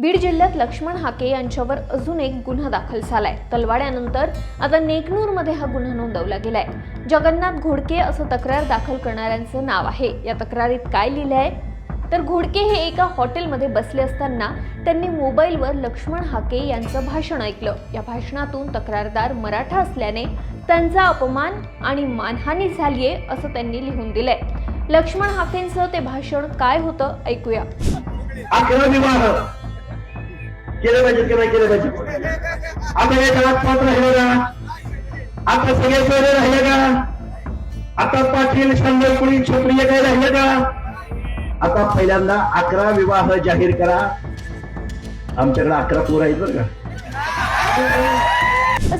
बीड जिल्ह्यात लक्ष्मण हाके यांच्यावर अजून एक गुन्हा दाखल झालाय. तलवाड्यानंतर आता नेकनूरमध्ये हा गुन्हा नोंदवला गेलाय. जगन्नाथ घोडके असं तक्रार दाखल करणाऱ्यांचं नाव आहे. या तक्रारीत काय लिहिलं आहे तर घोडके हे एका हॉटेलमध्ये बसले असताना त्यांनी मोबाईलवर लक्ष्मण हाके यांचं भाषण ऐकलं. या भाषणातून तक्रारदार मराठा असल्याने त्यांचा अपमान आणि मानहानी झालीये असं त्यांनी लिहून दिलंय. लक्ष्मण हाकेंचं ते भाषण काय होतं? ऐकूया. केले पाहिजे की नाही केले पाहिजे. आता हे गावात पात्र राहिले का? आता सगळे सोयरे राहिले का? आता पाटील शंभर कुणी छोपडी काय राहिले का? आता पहिल्यांदा अकरा विवाह जाहीर करा. आमच्याकडे अकरा पोर आहेत बरं का.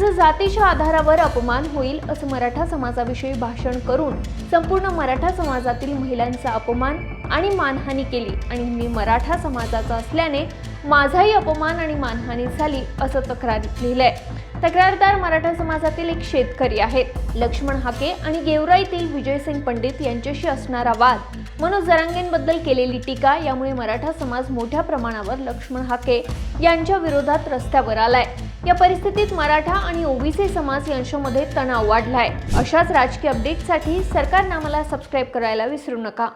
माझ्या जातीच्या आधारावर अपमान होईल असं मराठा समाजाविषयी भाषण करून संपूर्ण मराठा समाजातील महिलांचा अपमान आणि मानहानी केली. आणि मी मराठा समाजाचा असल्याने माझाही अपमान आणि मानहानी झाली असं तक्रारीत लिहिलंय. तक्रारदार मराठा समाजातील एक शेतकरी आहेत. लक्ष्मण हाके आणि गेवराईतील विजयसिंग पंडित यांच्याशी असणारा वाद मनोज जरांगेंबद्दल केलेली टीका यामुळे मराठा समाज मोठ्या प्रमाणावर लक्ष्मण हाके यांच्या विरोधात रस्त्यावर आलाय. या परिस्थितीत मराठा आणि ओबीसी समाज यांच्यामध्ये तणाव वाढलाय. अशाच राजकीय अपडेटसाठी सरकारनामाला सबस्क्राईब करायला विसरू नका.